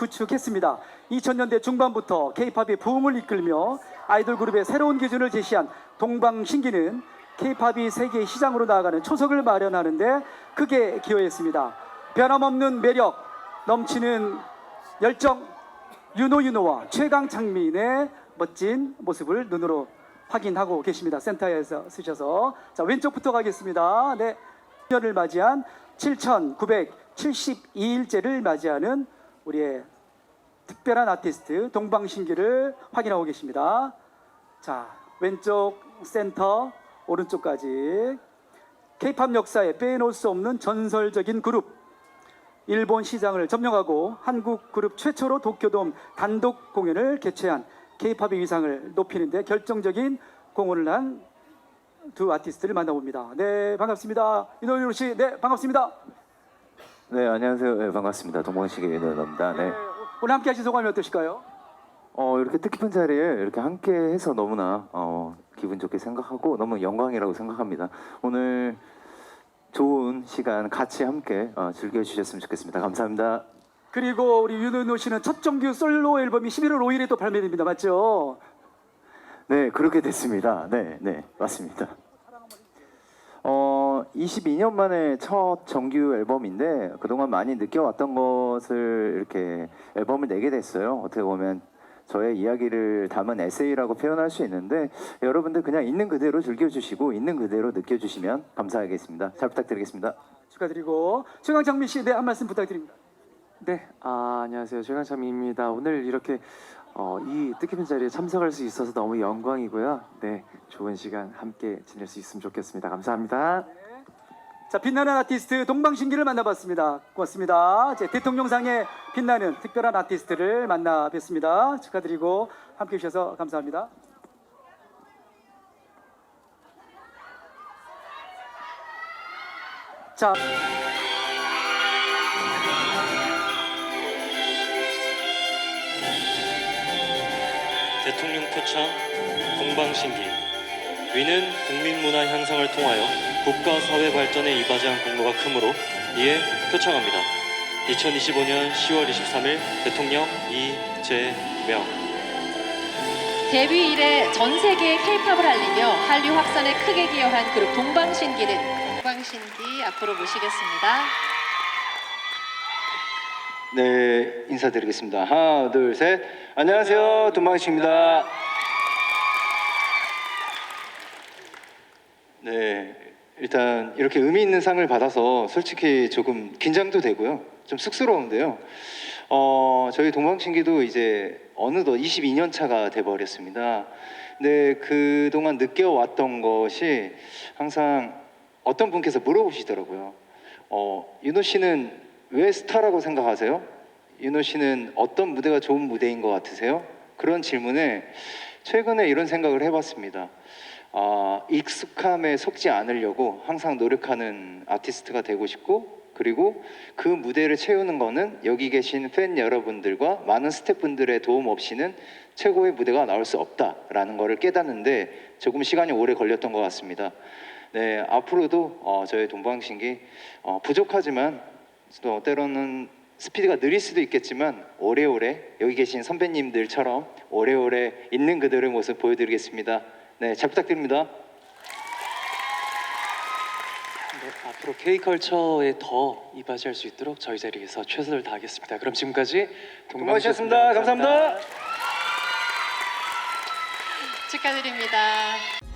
구축했습니다. 2000년대 중반부터 K-팝이 부흥을 이끌며 아이돌 그룹의 새로운 기준을 제시한 동방신기는 K-팝이 세계 시장으로 나아가는 초석을 마련하는데 크게 기여했습니다. 변함없는 매력, 넘치는 열정, 윤호윤호와 최강창민의 멋진 모습을 눈으로 확인하고 계십니다. 센터에서 쓰셔서 자 왼쪽부터 가겠습니다. 네, 년을 맞이한 7,972일째를 맞이하는 우리의 특별한 아티스트 동방신기를 확인하고 계십니다. 자 왼쪽 센터 오른쪽까지 K-팝 역사에 빼놓을 수 없는 전설적인 그룹 일본 시장을 점령하고 한국 그룹 최초로 도쿄돔 단독 공연을 개최한 K-팝의 위상을 높이는 데 결정적인 공헌을 한 두 아티스트를 만나봅니다. 네, 반갑습니다. 이노윤 씨, 네, 반갑습니다. 네 안녕하세요 네, 반갑습니다 동방시계 윤호입니다 네. 오늘 함께 하신 소감이 어떠실까요? 어 이렇게 뜻깊은 자리에 이렇게 함께 해서 너무나 어, 기분 좋게 생각하고 너무 영광이라고 생각합니다 오늘 좋은 시간 같이 함께 어, 즐겨주셨으면 좋겠습니다 감사합니다 그리고 우리 윤은호 씨는 첫 정규 솔로 앨범이 11월 5일에 또 발매됩니다. 맞죠? 네 그렇게 됐습니다 네 네 맞습니다 어 22년 만에 첫 정규 앨범인데 그동안 많이 느껴왔던 것을 이렇게 앨범을 내게 됐어요 어떻게 보면 저의 이야기를 담은 에세이라고 표현할 수 있는데 여러분들 그냥 있는 그대로 즐겨주시고 있는 그대로 느껴주시면 감사하겠습니다 잘 부탁드리겠습니다 축하드리고 최강창민 씨, 네, 한 말씀 부탁드립니다. 네, 아, 안녕하세요. 최강창민입니다. 오늘 이렇게 어, 이 뜻깊은 자리에 참석할 수 있어서 너무 영광이고요. 네, 좋은 시간 함께 지낼 수 있으면 좋겠습니다. 감사합니다. 자, 빛나는 아티스트 동방신기를 만나봤습니다. 고맙습니다. 제 대통령상에 빛나는 특별한 아티스트를 만나 뵙습니다. 축하드리고 함께 해주셔서 감사합니다. 자, 대통령 표창 동방신기 위는 국민문화 향상을 통하여 국가 사회 발전에 이바지한 공로가 크므로 이에 표창합니다. 2025년 10월 23일 대통령 이재명. 데뷔 이래 전 세계에 K-팝을 알리며 한류 확산에 크게 기여한 그룹 동방신기는 동방신기 앞으로 모시겠습니다. 네 인사드리겠습니다. 하나 둘 셋. 안녕하세요. 동방시입니다. 네 일단 이렇게 의미 있는 상을 받아서 솔직히 조금 긴장도 되고요 좀 쑥스러운데요 어 저희 동방신기도 이제 어느덧 22년 차가 돼버렸습니다 근데 그동안 느껴왔던 것이 항상 어떤 분께서 물어보시더라고요 어 윤호 씨는 왜 스타라고 생각하세요? 윤호 씨는 어떤 무대가 좋은 무대인 것 같으세요? 그런 질문에 최근에 이런 생각을 해봤습니다. 아, 익숙함에 속지 않으려고 항상 노력하는 아티스트가 되고 싶고 그리고 그 무대를 채우는 거는 여기 계신 팬 여러분들과 많은 스태프분들의 도움 없이는 최고의 무대가 나올 수 없다라는 거를 깨닫는데 조금 시간이 오래 걸렸던 것 같습니다. 네, 앞으로도 어, 저희 동방신기 어, 부족하지만 또 때로는 스피드가 느릴 수도 있겠지만 오래오래 여기 계신 선배님들처럼 오래오래 있는 그대로의 모습 보여드리겠습니다. 네, 잘 부탁드립니다. 네, 앞으로 K컬처에 더 이바지할 수 있도록 저희 자리에서 최선을 다하겠습니다. 그럼 지금까지 동방이었습니다. 감사합니다. 축하드립니다.